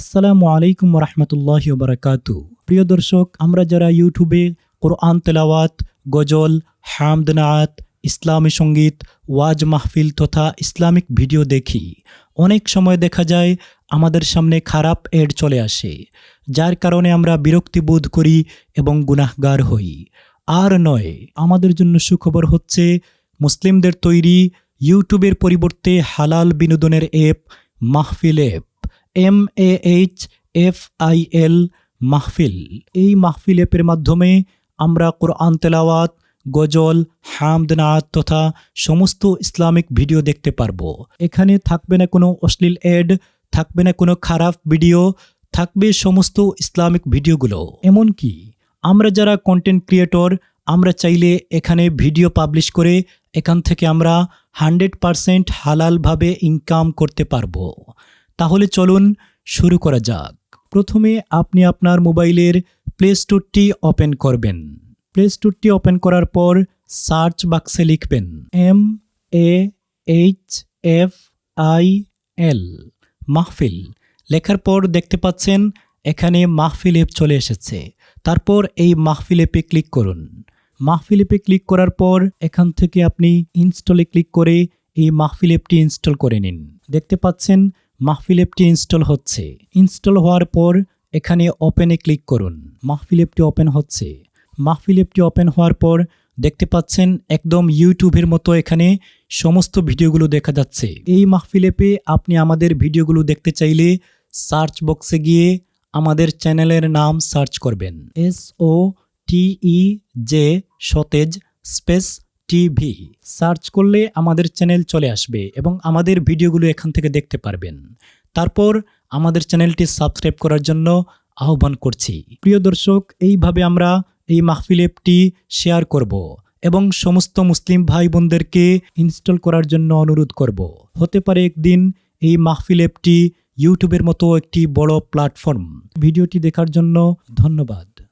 আসসালামু আলাইকুম রহমতুল্লাহ বারাকাতু প্রিয় দর্শক, আমরা যারা ইউটিউবে কোরআন তেলাওয়াত, গজল হামদনাত ইসলামী সংগীত, ওয়াজ মাহফিল তথা ইসলামিক ভিডিও দেখি, অনেক সময় দেখা যায় আমাদের সামনে খারাপ এড চলে আসে, যার কারণে আমরা বিরক্তি বোধ করি এবং গুনাহগার হই। আর নয়, আমাদের জন্য সুখবর হচ্ছে মুসলিমদের তৈরি ইউটিউবের পরিবর্তে হালাল বিনোদনের app Mahfil app. M A H F I L Mahfil. এই মাহফিল অ্যাপের মাধ্যমে আমরা কোরআন তেলাওয়াত, গজল হামদনাত তথা সমস্ত ইসলামিক ভিডিও দেখতে পারব। এখানে থাকবে না কোনো অশ্লীল অ্যাড, থাকবে না কোনো খারাপ ভিডিও, থাকবে সমস্ত ইসলামিক ভিডিওগুলো। এমনকি আমরা যারা কন্টেন্ট ক্রিয়েটর আমরা চাইলে এখানে ভিডিও পাবলিশ করে এখান থেকে আমরা হান্ড্রেড পারসেন্ট হালালভাবে ইনকাম করতে পারব। তাহলে চলুন শুরু করা যাক। প্রথমে আপনি আপনার মোবাইলের প্লে স্টোরটি ওপেন করবেন। প্লে স্টোরটি ওপেন করার পর সার্চ বাক্সে লিখবেন M A H F I L Mahfil. লেখার পর দেখতে পাচ্ছেন এখানে মাহফিল অ্যাপ চলে এসেছে। তারপর এই মাহফিল অ্যাপে ক্লিক করুন। মাহফিল অ্যাপে ক্লিক করার পর এখান থেকে আপনি ইনস্টলে ক্লিক করে এই মাহফিল অ্যাপটি ইনস্টল করে নিন। দেখতে পাচ্ছেন মাহফিল অ্যাপটি ইনস্টল হচ্ছে। ইনস্টল হওয়ার পর এখানে ওপেনে ক্লিক করুন। মাহফিল অ্যাপটি ওপেন হচ্ছে। মাহফিল অ্যাপটি ওপেন হওয়ার পর দেখতে পাচ্ছেন একদম ইউটিউবের মতো এখানে সমস্ত ভিডিওগুলো দেখা যাচ্ছে। এই মাহফিল অ্যাপে আপনি আমাদের ভিডিওগুলো দেখতে চাইলে সার্চ বক্সে গিয়ে আমাদের চ্যানেলের নাম সার্চ করবেন। S O T E J Sotej space TV, search করলে আমাদের চ্যানেল চলে আসবে এবং আমাদের ভিডিওগুলো এখান থেকে দেখতে পারবেন। তারপর আমাদের চ্যানেলটি সাবস্ক্রাইব করার জন্য আহ্বান করছি। প্রিয় দর্শক, এইভাবে আমরা এই মাহফিল অ্যাপটি শেয়ার করব এবং সমস্ত মুসলিম ভাই বোনদেরকে ইনস্টল করার জন্য অনুরোধ করব। হতে পারে একদিন এই মাহফিল অ্যাপটি ইউটিউবের মতো একটি বড় প্ল্যাটফর্ম। ভিডিওটি দেখার জন্য ধন্যবাদ।